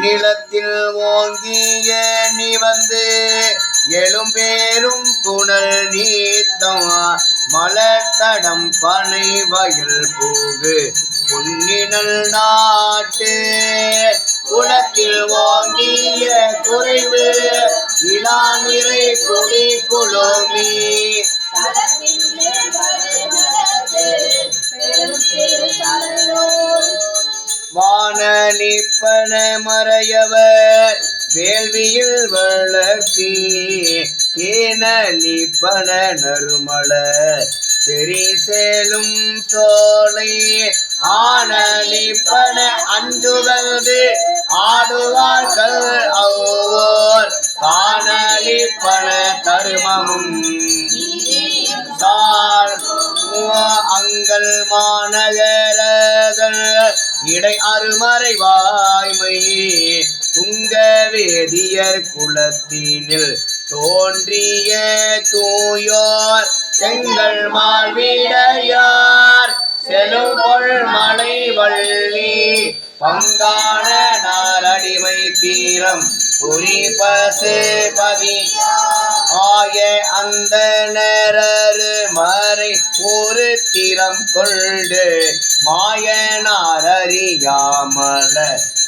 நிலத்தில் ஓங்கிய நீ வந்து எழும்பேரும் புனல் நீத்தம் மலர்த்தடம் பனை வயல் போகு. பொன்னினல் நாட்டு குளத்தில் ஓங்கிய குறைவு. இளா நிறை குடி குளோமி வானலிப்பன மறையவர் வேள்வியில் வளர்த்தி கேனலிப்பன நறுமள செறி சேலும் சோலை ஆனலிப்பன அஞ்சுகந்து ஆடுவார்கள் அவ்வோர். காணலிப்பன தருமமும் அங்கள் மாநகரதன் இடை அருமறை வாய்மை துங்க வேதியர் குலத்தினில் தோன்றிய தூயோர் செங்கல் மால்விடையார் செலுங்கொள் மலை வள்ளி பங்கான நாரடிமை தீரம் புரி பதி ஆய அந்த நேரரு மறை ஒரு திறம் கொண்டு மாயனார் அறியாமல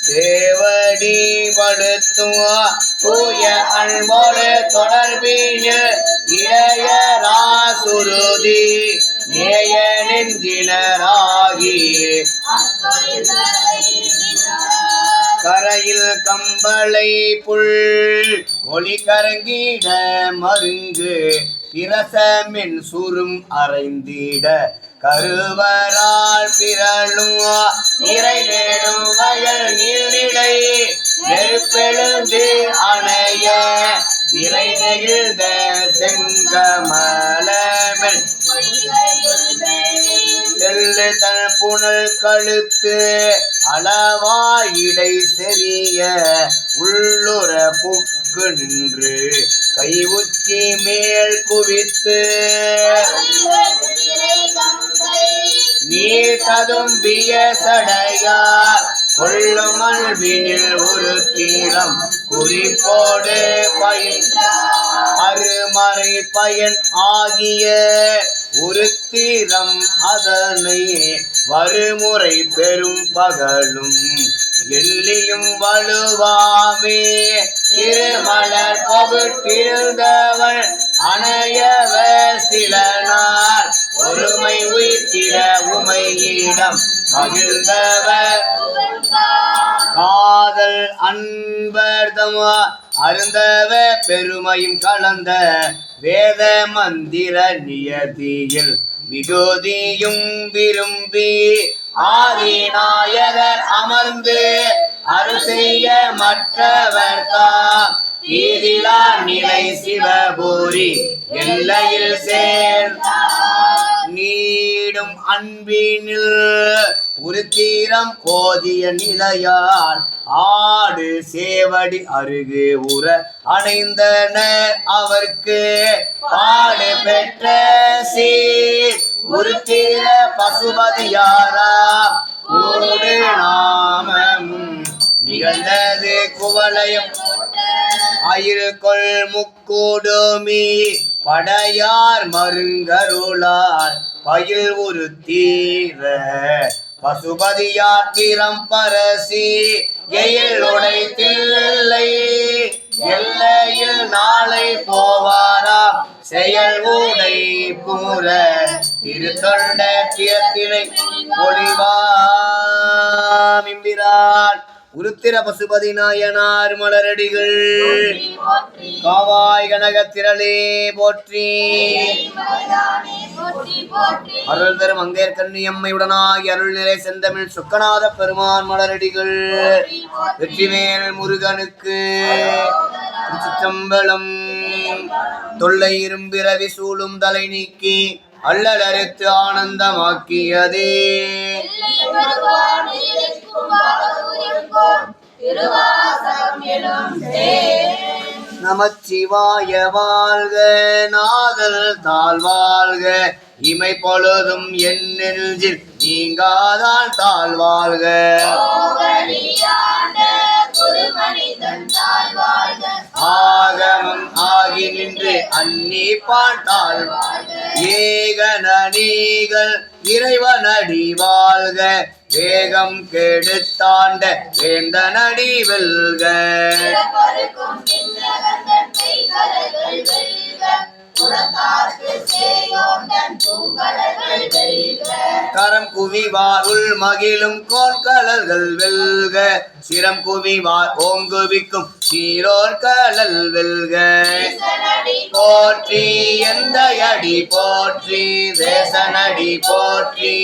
சேவடி படுத்தும். தூய அன்போடு தொடர்பில் இளையராசுருதி நேய நெஞ்சினராகி கரையில் கம்பளை புல். ஒளி கரங்கிட மருங்கு பிரசமின் சுரும் அரைந்திட. கருவரால் பிறழும் நிறை நேடும் வயல் நீரிடை நெருப்பெழுந்து அணைய விரை நெகிழ்ந்த செங்கமலமென் செல்லு தன் புனல் கழுத்து அளவாயிடை செறிய உள்ளுர புக்கு நின்று கை உச்சி மேல் குவித்து. நீர் ததும்பிய சடையார் கொள்ளுமல் வினில் ஒரு தீரம் குறிப்போடு பயன் அருமறை பயன் ஆகிய ஒரு தீரம் அதனை வறுமுறை பெரும் பகலும். எல்லியும் வலுவாமே. திருமலர் பகுட்டிருந்தவள் அணையவ சில நாள் ஒருமை உயிர்த்திட உமையிடம் மகிழ்ந்தவர். காதல் அன்பர்தம் அருந்தவ பெருமையும் கலந்த வேத மந்திர நியதியில் விகோதியும் விரும்பி ஆதிநாயகர் அமர்ந்து அருள் செய்ய மற்றவர் தான் நிலை சிவபூரி. எல்லையில் சேர் நீடும் அன்பினில் ஒரு தீரம் கோதிய நிலையால் ஆடு சேவடி அருகு உற அணைந்தனர் அவர்க்கு பாடு பெற்ற சீர். ஒரு தீர பசுபதியாரா நாமமும் நிகழ்ந்தது குவளையும். அயிருகொள் முக்கூடுமி படையார் மருங்கருளால் பயில் ஒரு தீர பசுபதியார் திறம் பரசி. எயில் உடைத்தில்லை எல்லையில் நாளை போவாரா செயல் உடை பூர திருத்தொண்ட தியத்தினை ஒளிவாமிம்பிரான் உருத்திர பசுபதி நாயனார் மலரடிகள். காவாய் கனகத் திரளே போற்றி. அருள் தரும் அங்கேர் கன்னியம்மையுடனாய் அருள் நிலை செந்தமிழ் சுக்கநாத பெருமான் மலரடிகள். வெற்றிமேல் முருகனுக்கு சிற்றம்பலம் தொல்லை இரும்பிறவி சூழும் தலை நீக்கி அல்லல் அறுத்து ஆனந்தமாக்கியதே நமச்சிவாய வாழ்க நாதல் தாழ் வாழ்க இமை பொழுதும் என் நெஞ்சில் நீங்காதான் தாழ்வாழ்க ஆகமம் ஆகி நின்று அன்னி பாண்டாள் ஏகனீகள் இறைவனடி வாழ்க. வேகம் கெடுத்தாண்ட வேந்தனடி வெல்க. உலகார்க்கு சேயோண்டன் பூங்கலை கரம் குவிவாருள் மகிழும் கோல்கலர்கள் வெல்க. சிரம் குவிவார் ஓங்குவிக்கும் சீரோர் கலல் வெல்க. போற்றி எந்த அடி போற்றி தேசனடி போற்றி.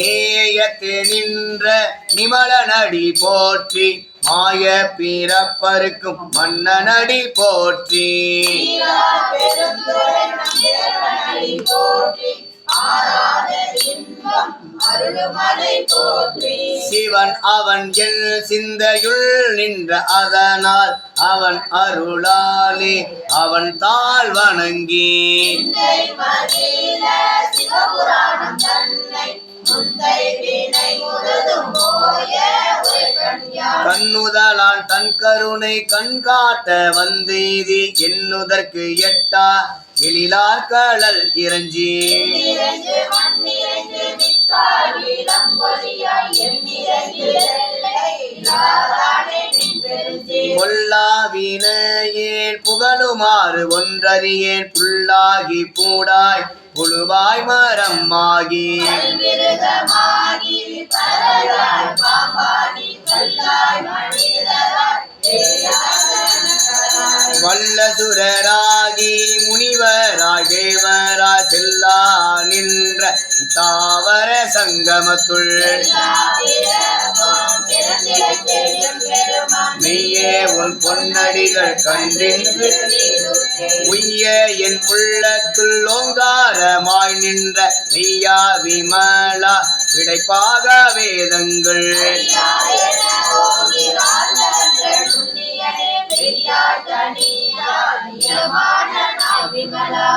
நேயத்தே நின்ற நிமலனடி போற்றி. மாய பிறப்பருக்கும் மன்னனடி போற்றி. சிவன் அவன் என் சிந்தையுள் நின்ற அதனால் அவன் அருளாலே அவன் தாழ் வணங்கி. கண்ணுதலான் தன் கருணை கண்காட்ட வந்தேதி என்னுதற்கு எட்டா எழிலார் கடல் இறஞ்சி. பொல்லாவினையேன் புகழுமாறு ஒன்றறியேன் புல்லாகி பூடாய் புழுவாய் மரம் ஆகி பரலாய் பாம்பாடி கல்லாய் மனிதராய் தேயாதனகராய் வல்லசுரராகி முனிவராய் தேவராய் செல்லா நின்ற தாவர சங்கமத்துள். மெய்யே உன் பொன்னடிகள் கண்டின்று உய்ய என் உள்ளத்துள் ஓங்காரமாய் நின்ற மெய்யா விமலா விடைப்பாக வேதங்கள்.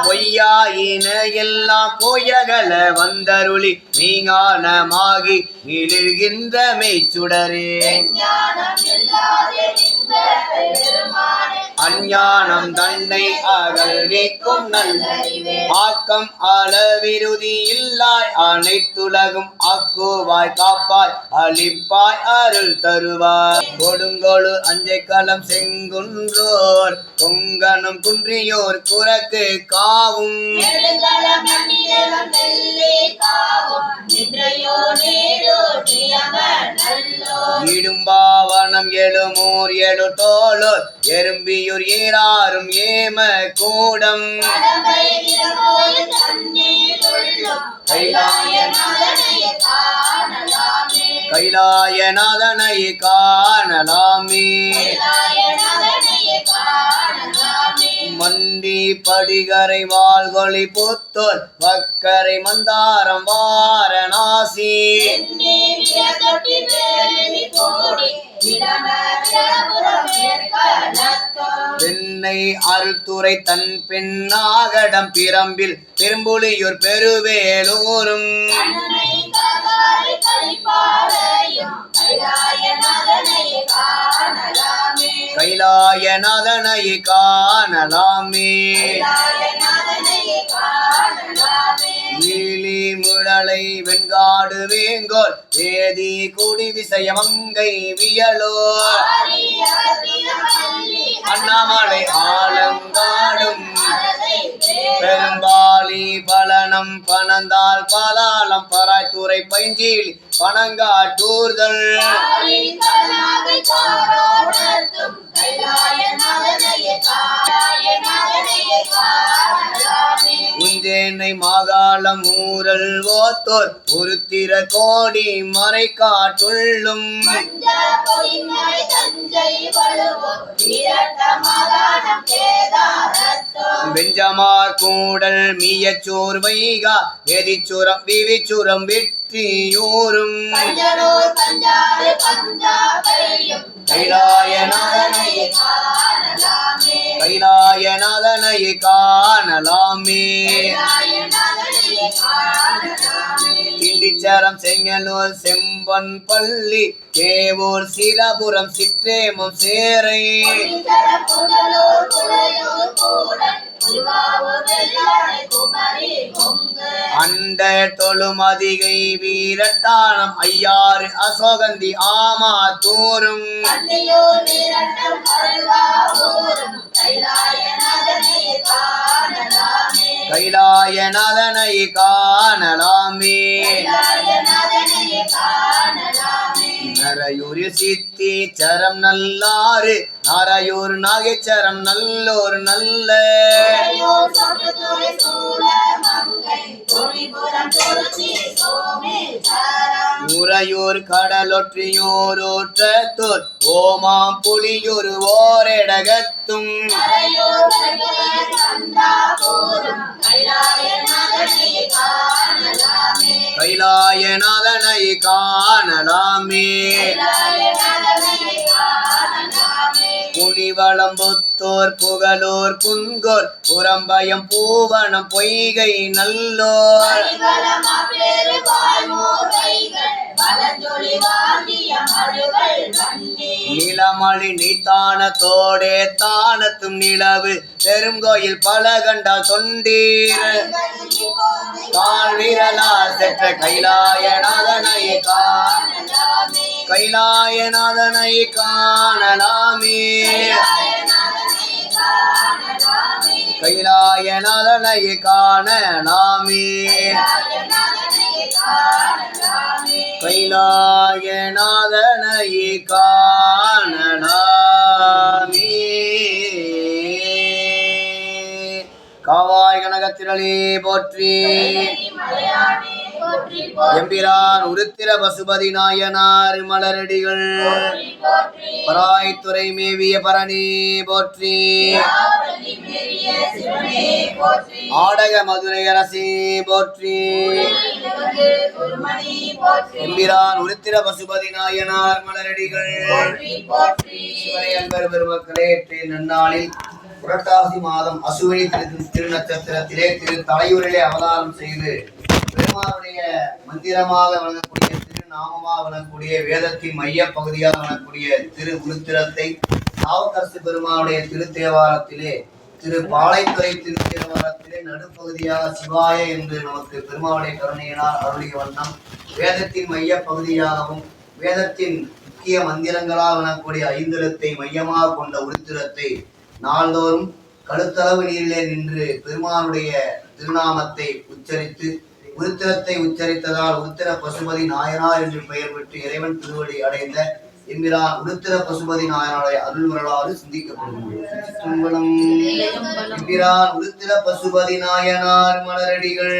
பொய்யாயின எல்லாம் போயகல வந்தருளி நீங்கானமாகி மிளிர்கின்ற மெய்ச்சுடரே. அஞ்ஞானம் தன்னை அகல் நீக்கும் நல்ல ஆக்கம் அளவிருதி இல்லாய் அனைத்துலகும் ஆக்குவாய் காப்பாய் அழிப்பாய் அருள் தருவாய் கொடுங்கோளு அஞ்சை களம் செங்குன்றோர் பொங்கனும் குன்றியோர் குரக்கு காவும். எழுமூர் எழு தோளோர் எறும்பியூர் ஏறாரும் ஏம கூடம். கைலாயநாதனை காணலாமே. மண்டி படிகரை வாழ்கொழி புத்தோர் வக்கரை மந்தாரம் வாரணாசி வெண்ணை அருள்துறை தன் பெண்ணாகடம் பிரம்பில் பெரும்புலியூர் பெருவேலூரும். கைலாயநாதனை காணலாமே. நீலி முழலை வெண்காடு வேங்கோல் வேதி குடி விசயமங்கை வியலோ. அண்ணாமலை ஆலங்காடும் பெரும்பாலி பலனம் பணந்தால் பலாலம் பராய்த்துறை பைஞ்சீல் பணங்காட்டூர்தல் உஞ்சேனை மாகாளம் ஊரல் ஓத்தோர் உருத்திர கோடி மறை காட்டுள்ளும் வெஞ்சமார் கூடல் மீயச்சோர் வைகா எதிச்சுரம் விவிச்சுரம் வெற்றியூரும். கைலாயநாதனையே காணலாமே. சிண்டிச்சரம் செங்கலூர் செம்பன் பள்ளி தேவூர் சீலபுரம் சிற்றேமம் சேரை. அண்ட தொழுமதிகை வீரட்டானம் ஐயாறு அசோகந்தி ஆமா தூரும். கைலாயநாதனை காணலாமே. நரையூர் சித்தி சரம் நல்லாறு நரையூர் நாகேச்சரம் நல்லோர் நல்ல. சொட்டுத்துறை சூழ மங்கை. துணிபுரம் துருத்தி சோமேச்சாரம் உறையூர் கடலொற்றியூர் ஊற்றத்தூர். ஓமாம் புலியூர் ஓரெடகத்தும். கைலாயநாதனை காணலாமே. கைலாயநாதனை காணலாமே புகழோர் காணலாமே புலிவளம்புத்தோர் புகழூர் புன்கோர் புறம்பயம் பூவனம் பொய்கை நல்லோர். வழிவலமா நீத்தான தோடே தானத்தும் நிலவு. பெருங்கோயில் பல கண்டா தொண்டீர். கால் செற்ற கைலாயநாதனை காணலாமே கைலாயநாதனை காணலாமே. காணலாமே கைலாயநாதனை காணலாமே கைலாயநாதனை காணலாமே கைலாயநாதனை காவாய் கனகத்திரளே போற்றி மலையானே போற்றி. எம்பிரான் உருத்திர பசுபதி நாயனார் மலரடிகள். பராய்த்துறை மேவிய பரணி போற்றி. ஆடக மதுரை அரசி போற்றி. எம்பிரான் உருத்திர பசுபதி நாயனார் மலரடிகள். அன்பர் பெருமக்களே நன்னாளில் புரட்டாசி மாதம் அசுவினி திரு திருநட்சத்திரத்திலே திரு தலையூரிலே அவதாரம் செய்து பெருமானுடைய மந்திரமாக விளங்கக்கூடிய திருநாமமாக விளங்கக்கூடிய வேதத்தின் மைய பகுதியாக விளங்கக்கூடிய திரு உருத்திரத்தை சாவுக்கரசு பெருமானுடைய திருத்தேவாரத்திலே திரு பாளைத்துறை திருத்தேவாரத்திலே நடுப்பகுதியாக சிவாய என்று நமக்கு பெருமானுடைய கருணையினால் அருளிய வண்ணம் வேதத்தின் மைய பகுதியாகவும் வேதத்தின் முக்கிய மந்திரங்களாக விளங்கக்கூடிய ஐந்திரத்தை மையமாக கொண்ட உருத்திரத்தை நாள்தோறும் கழுத்தளவு நீரிலே நின்று பெருமானுடைய திருநாமத்தை உச்சரித்து உருத்திரத்தை உச்சரித்ததால் உருத்திர பசுபதி நாயனார் என்று பெயர் பெற்று இறைவன் திருவடி அடைந்த என்கிறார் உருத்திர பசுபதி நாயனாருடைய அருள் வரலாறு சிந்திக்கப்படுகிறது என்கிறார் உருத்திர பசுபதி நாயனார் மலரடிகள்.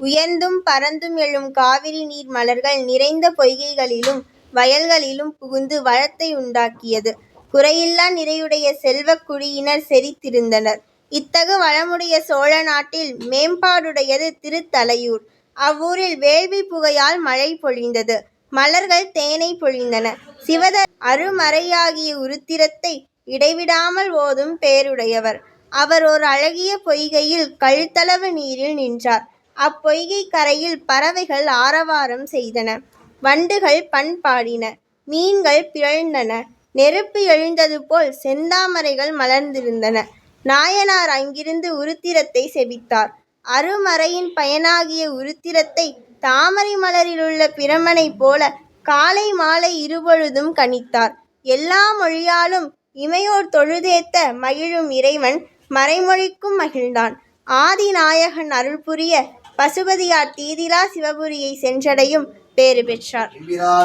உயர்ந்தும் பறந்தும் எழும் காவிரி நீர் மலர்கள் நிறைந்த பொய்கைகளிலும் வயல்களிலும் புகுந்து வளத்தை உண்டாக்கியது. குறையில்லா நிறையுடைய செல்வக் குடியினர் செறித்திருந்தனர். இத்தகு வளமுடைய சோழ நாட்டில் மேம்பாடுடையது திருத்தலையூர். அவ்வூரில் வேள்வி புகையால் மழை பொழிந்தது. மலர்கள் தேனை பொழிந்தன. சிவதர் அருமறையாகிய உருத்திரத்தை இடைவிடாமல் ஓதும் பேருடையவர். அவர் ஒரு அழகிய பொய்கையில் கழுத்தளவு நீரில் நின்றார். அப்பொய்கை கரையில் பறவைகள் ஆரவாரம் செய்தன. வண்டுகள் பண்பாடின மீன்கள் பிறழ்ந்தன நெருப்பு எழுந்தது போல் செந்தாமரைகள் மலர்ந்திருந்தன. நாயனார் அங்கிருந்து உருத்திரத்தை செபித்தார். அருமறையின் பயனாகிய உருத்திரத்தை தாமரை மலரிலுள்ள பிரமனைப் போல காலை மாலை இருபொழுதும் கணித்தார். எல்லா மொழியாலும் இமையோர் தொழுதேத்த மகிழும் இறைவன் மறைமொழிக்கும் மகிழ்ந்தான். ஆதிநாயகன் அருள் புரிய பசுபதியார் தீதிலா சிவபுரியை சென்றடையும் பேறு பெற்றார்.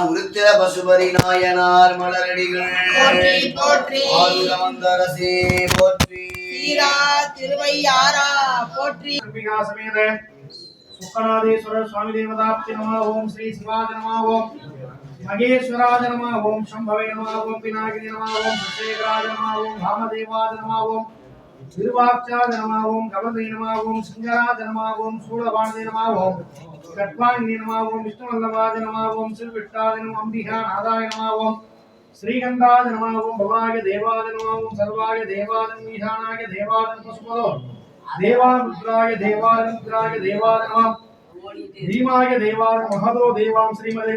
உருத்திர பசுபரி நாயனார் மலரடிகள். போற்றி போற்றி. திருவையாரா போற்றி. சுக்கநாதேஸ்வரர் சுவாமி தேவதாப்தி நம ஓம் ஸ்ரீ சிவாஜ நம ஓம் மகேஸ்வராஜ நம ஓம் சம்பவே கட்வாயினி நம ஓம் விஷ்ணுவல்லவாஜ நம ஓம் ஸ்ரீ விட்டாத நம அம்பிகா நாதாய நம ஓம் ஸ்ரீகந்தாய நம ஓம் பவாய தேவாய நம ஓம் சர்வாய தேவாய மீசானாய தேவாய நமஸ்மதோ தேவாருத்ராய தேவாருத்ராய தேவாய நம भीमाय देवाय महदो देवां श्रीमदे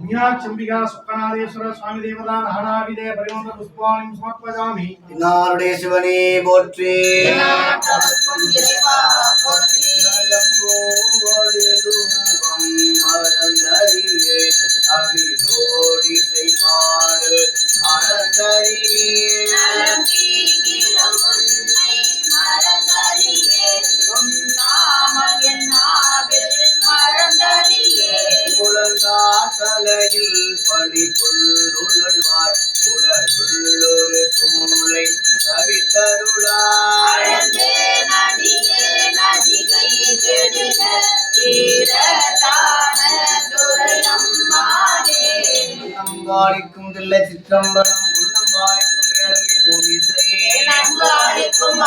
மீனாட்சம்பிகா சுக்கநாதேஸ்வர சுவாமி தேவதா நானாவிதே பரிமந்த புஷ்பாணி சமர்ப்பஜாமி நாருடைய சிவனே போற்றி தூபம் மறந்தறியே உன்னை மறந்தறியேன். உன் நாமம் என் நாவில் மறந்தறியேன். குழந்தாத்தலையில் உடலுள்ளொரு சூளை அதிகை கெடுக. வீரதான துரையம்மாளே. தில்லை சிற்றம்பலம் உள்ளம் பாலிக்கும் ஏழமை பூமிசை நன்பாடிக்கும்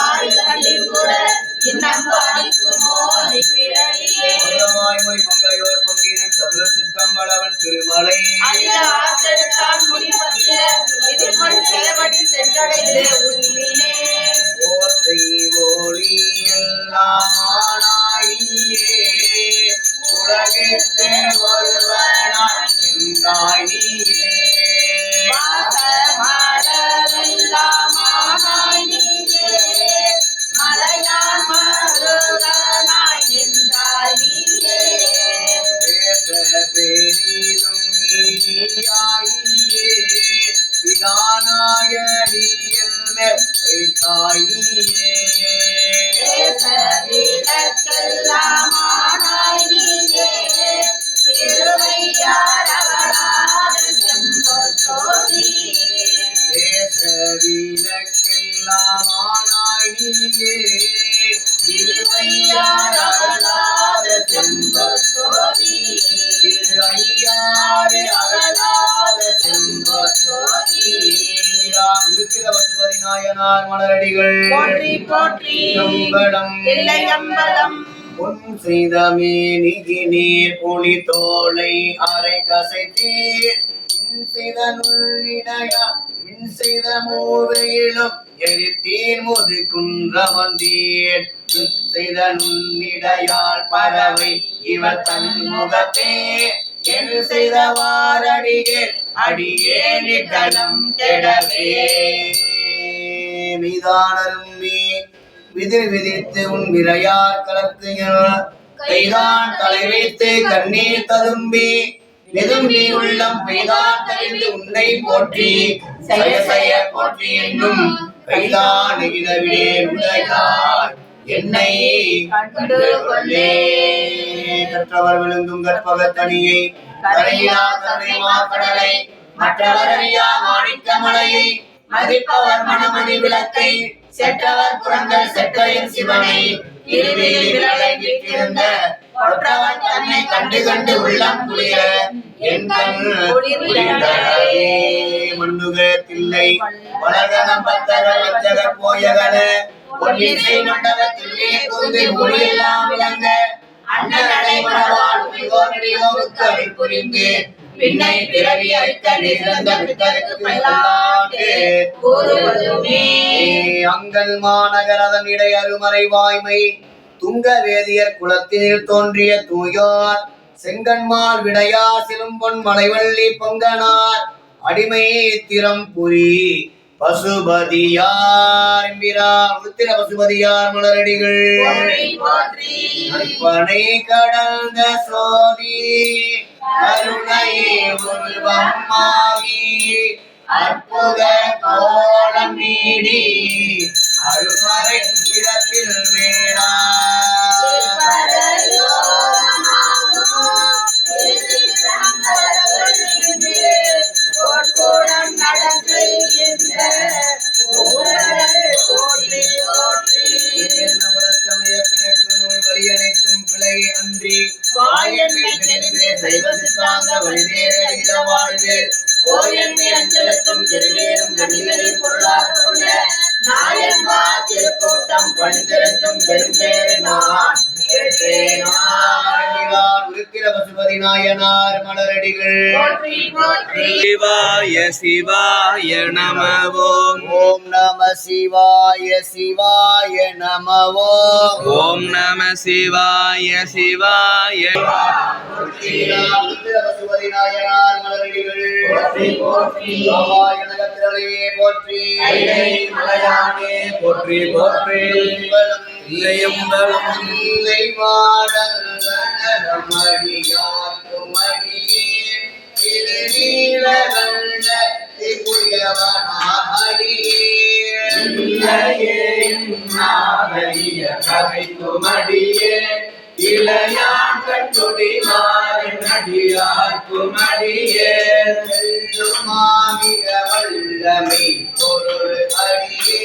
போற்றி. தில்லையம்பலம் பொன் செய்த மேனிகி நீர் புலி தோலை அரை கசைத்தீர். மின் செய்த மூவையிலும் எரித்தீர். முது குன்ற வந்தீர். மின் செய்த நுண்ணிடையால் பறவை இவர் தன் முகத்தே என் செய்த வாரடிகள் அடியேனிடலம் கெடவே. மீதானரும்பி விதிர் விதித்து உன் விரையார் கலத்து கைதான் தலை வைத்து கண்ணீர் ததும்பி நெதும்பி உள்ளம் பெய்தான் தெரிந்து உன்னை போற்றி. செய்ய செய்ய போற்றி என்னும் கைதான் நெகிழவிடே உடையார். என்னை கண்டு கொள்ளே. கற்றவர் விழுந்தும் கற்பகத்தனியை கரையிலா மாக்கடலை மற்றவர் அறியா மாணிக்க மதிப்பவர் மணமணி விளக்கை. செற்றவர் புறங்கள் செற்றையின் சிவனை. இறுதியில் விரலை வீட்டிருந்த கொற்றவன் தன்னை கண்டு கண்டு உள்ளம் குளிர என் கண் மண்ணுக தில்லை வளர்கணம் பத்தர வஞ்சக போயகல. பொன்னிசை மண்டபத்திலே குந்தி ஒளியெல்லாம் விளங்க. அண்ணன் அடைமணவாள் உயிரோருக்கு அருள் புரிந்து பின்னை பிறவி அளித்த நிறந்த பித்தருக்கு பல்லாண்டு கூறுவதுமே. அங்கல் மாநகர் அதன் இடை அருமறை வாய்மை துங்க வேதியர் குலத்தினில் தோன்றிய தூயோர் செங்கன்மால் விடையா சிலும்பொன் மலைவள்ளி பொங்கனார் அடிமை திறம் புரி பசுபதியார் உத்திர பசுபதியார் மலரடிகள். கற்பனை கடந்த சோதி. கருணையே உருவமாகி. அற்புத கோலம் நீடி. அருமறை இடத்தில் வேடா போட்கூடம் நடக்கின்ற போற்றி போற்றி. நவரத்தமய பிணக்கு நூல் வழியனைத்தும் பிழை அன்றி வாயன்மை தெரிந்தே சைவ சித்தாந்த வழிதேட வாழ்வு ஓயன்மை திருநீரும் கண்ணிகளின் பொருளாக கொண்ட திருக்கூட்டம் பணிந்திருக்கும் பெரும்பேறு போற்றி போற்றி சிவாய சிவாய நம ஓம் நம சிவாய சிவாய நம ஓம் ஓம் நம சிவாய சிவாய நாயனார் மலரடிகள். போற்றி. போற்றி போற்றி. மலையானே போற்றி போற்றி இல்லையும் பலம் இல்லை மாடல் மணியாக்குமணியே திருநீலகண்ட திகுயவனாடியே குமடியே இளையான் கட்டுடி மாறினடியார் குமடியே மாமிக வல்லமை பொருள் அடியே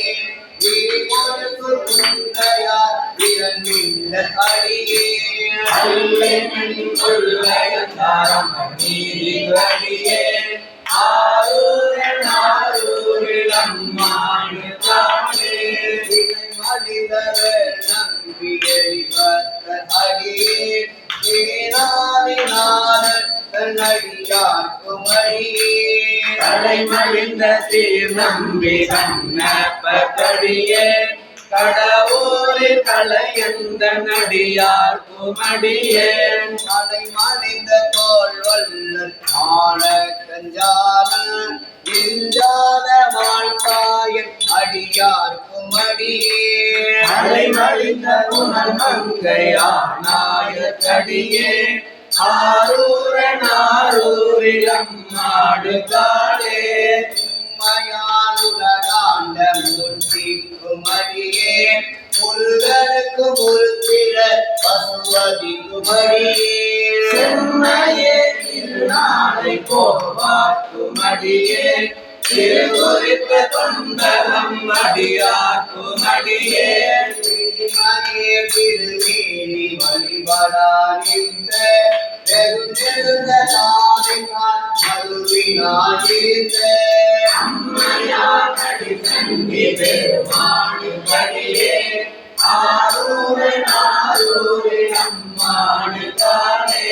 விரிமொழிக்கு குந்தையார் விரண்மில்ல அடியே நீதிபதியே ஆரூரன் ஆரூரிடம் மாடு தானே நம்பியை பத்த அடியே அடியே தலைமழிந்த தீர் நம்பி கண்ணப்படியே கடவுளில் தலையந்த நடியார் குமடியே மலை மறைந்த தோல் வல்லல் ஆன கஞ்சான இஞ்சாத வாழ்த்தாயன் அடியார்க்கும் அடியே தலைமழிந்த குணல் மங்கையானாய கடியே ஆரூரன் ஆரூரிலம் மாடு காடே உண்மையாளுலகாண்ட மூர்த்திக்கும் அடியே முருகனுக்கு முருத்திர பசுவதிக்கும் அடியே செம்மையே திருநாளை போவாக்கும் அடியே திருக்குறித்த தொண்டலம் அடியாக்கும் அடியே மணியே திருமேனி வழிபடானிந்த பெருந்தெழுந்த நாவினால் மறுவினாலிருந்த அம்மையானடி சந்தி பெருமாடு அடியே ஆரூரன் ஆரூரில் அம்மாடு தானே.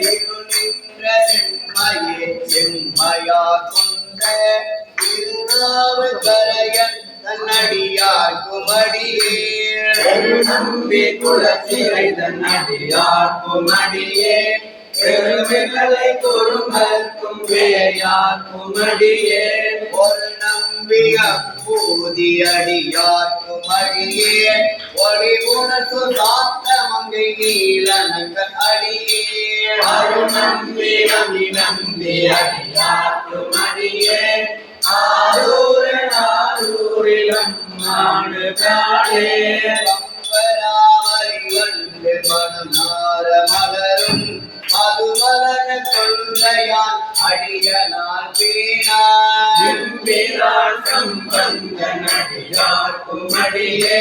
திருநின்ற செம்மையே செம்மையா கொண்ட. திருநாவுக்கரையன் தன்னடியார் குமடியே. நம்பி குலச்சிறைதன் அடியார்க்கும் அடியே பெருமிகளை அடியார்க்கும் அடியே ஒளி உணர்த்து சாத்த மங்கை நீலனங்க அடியே அருநம்பி நம்பி நம்பி அடியார்க்கும் அடியே ஆரூரன் ஆரூரிலம் மாடு காடே பம்பராமரி வந்து எம்பிரான் சம்பந்த நடிகார்க்கும் அடியே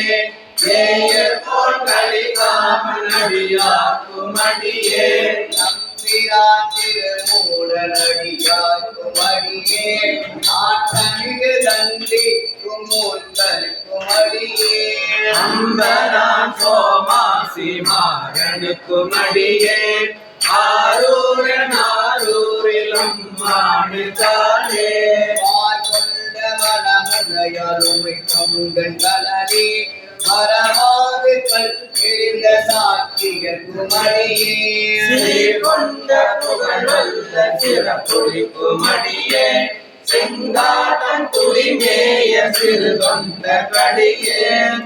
ஏயர் போல் கலிகாமன் அடியார்க்கும் அடியே. நம்பிரான் திருமூலனடியார்க்கும் அடியே ஆற்றமிகு தந்தி குமூர்த்தருக்கும் அடியே. அம்பரான் சோமாசி மாறனுக்கும் ஆரூரன் ஆரூரிலும் மாடு தானே கொண்ட வனமுறையருமை கமுகன் கலனி மரமாது கல் எரிந்த சாட்சியர்க்கும் அடியே கொண்ட புகழ் வல்ல சிறப்புளிக்கும் அடியே செங்காட்டன் துளிமேய சிறு கொண்ட கடியே.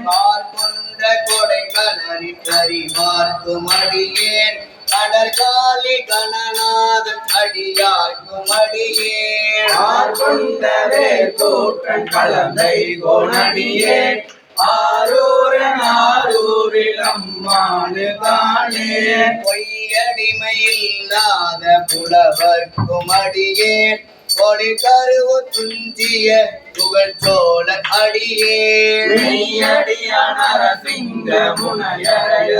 கார் கொண்ட கொடை கலனி கரிமார்க்கும் அடியேன் கடற்காலி கணநாதன் அடியார்க்கும் அடியேன் ஆர்கொண்டவே தோற்றன் கலந்தை கோணடியே ஆரூரன் ஆரூரில் அம்மானு தானே. பொய்யடிமை இல்லாத புலவர்க்கும் அடியேன் கொடி கருவு துஞ்சிய புகழ் சோழன் அடியேன் மெய்யடியான் அரசிங்க முனையறைய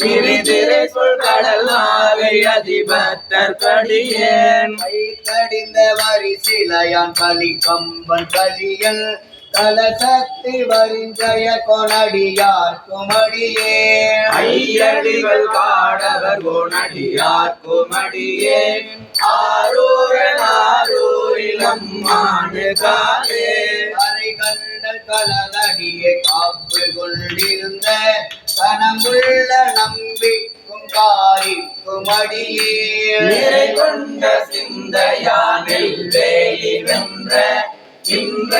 கடியேன் விரிதிரை சொல் கடலாகை அதிபத்தர் கடியேன். கடிந்த வரி சிலையான் களி கம்பன் களியல் தலசக்தி வரிஞ்சய கொனடியார் குமடியே ஐயடிகள் காடவர் கோணடியார் குமடியே ஆரூரன் ஆரூரிலம் மாடு காலே. அரை கண்டல் கலனடியே காப்பு கொண்டிருந்த கனமுள்ள நம்பிக்கும் காரி குமடியே நிறை கொண்ட சிந்தையானில் வேலி வென்ற இன்ப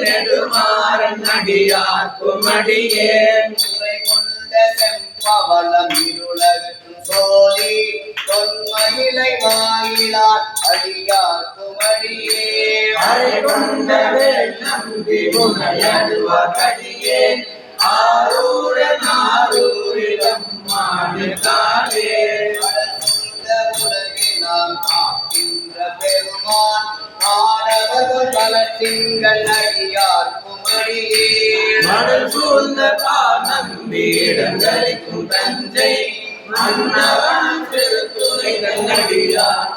நெடுமாறன் அடியார் குமடியே துறை கொண்ட செம்பவளம் இருளகற்றும் சோதி தொன்மயிலை வாயிலார் அடியார் குமடியே அரை கொண்ட வேல் நம்பி உனையடுவடியே ஆரூரன் ஆரூரிலம் மாடு காலே இந்த உலகிலாம் ஆக்கின்ற பெருமான் ஆடவர்கள் வளர்ச்சிங்கள் அடியார் குமரியே. மடல் சூழ்ந்த நம்பி இடங்களிக்கும் தஞ்சை மன்னவன் திருத்துறை தங்கடியார்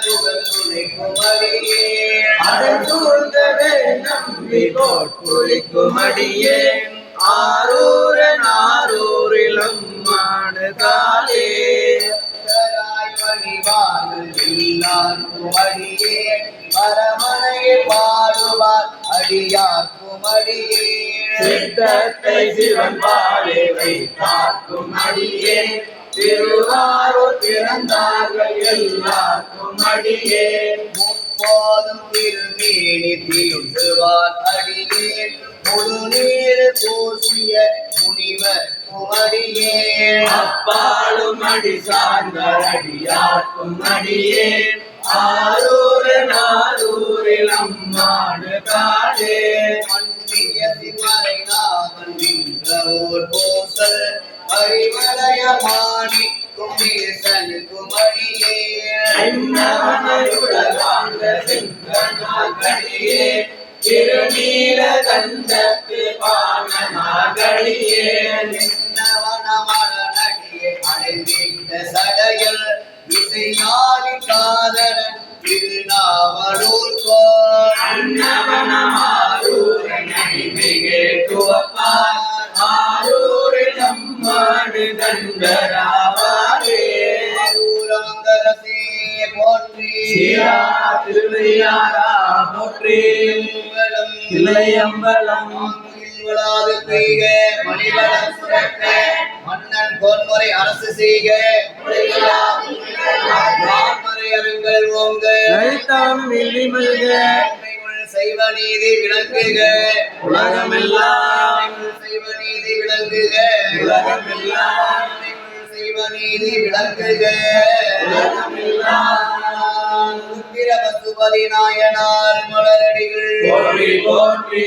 புகழ் துணை குமரியே நம்பி கோட்புலிக்கும் அடியே. ஆரூரன் ஆரூரிலம் மாடு காலே பாடுவார் சித்தத்தை சிவன் பாலே வைத்தார்க்கும் அடியே. திருவாரூர் பிறந்தார்கள் எல்லாருக்கும் அடியே. முப்போதும் திருமேனி தீண்டுவார் அடியே. முழு நீர் பூசிய முனிவர் குமரியே அப்பாலும் அடி சார்ந்தார் அடியார்க்கும் அடியே. ஆரூர் நாரூரில் அம்மாடு காடே. மன்னிய சிவரை நாமன் நின்ற ஓர் பூசல். மாணி குமேசன் குமரியே. செங்கனாகடியே திருநீல கண்டத்து பாணனாகடியே என்னவனமரனடியே அடைந்திட்ட சடையல் இசையாடி காதலன் திருநாவலூர் கோள் அன்னவனமாரூரன் அடிமையே துவப்பார் ஆரூரில் அம்மாடு தண்டராவாரே ஆரூரங்கரசே போற்றி. திருவையாரா போற்றி தில்லையம்பலம் விழாது பெய்க. மணிவளம் சுரக்க. மன்னன் பொன்முறை அரசு செய்க. அருங்கள் ஓங்க. லலிதம் வில்லிமல்க உண்மைகள் செய்வ நீதி விளங்குக. உலகமெல்லாம் செய்வ நீதி விளங்குக. உலகமெல்லாம் நீதி விளங்குக. உத்திர பசுபதி நாயனார் மலரடிகள். போற்றி போற்றி.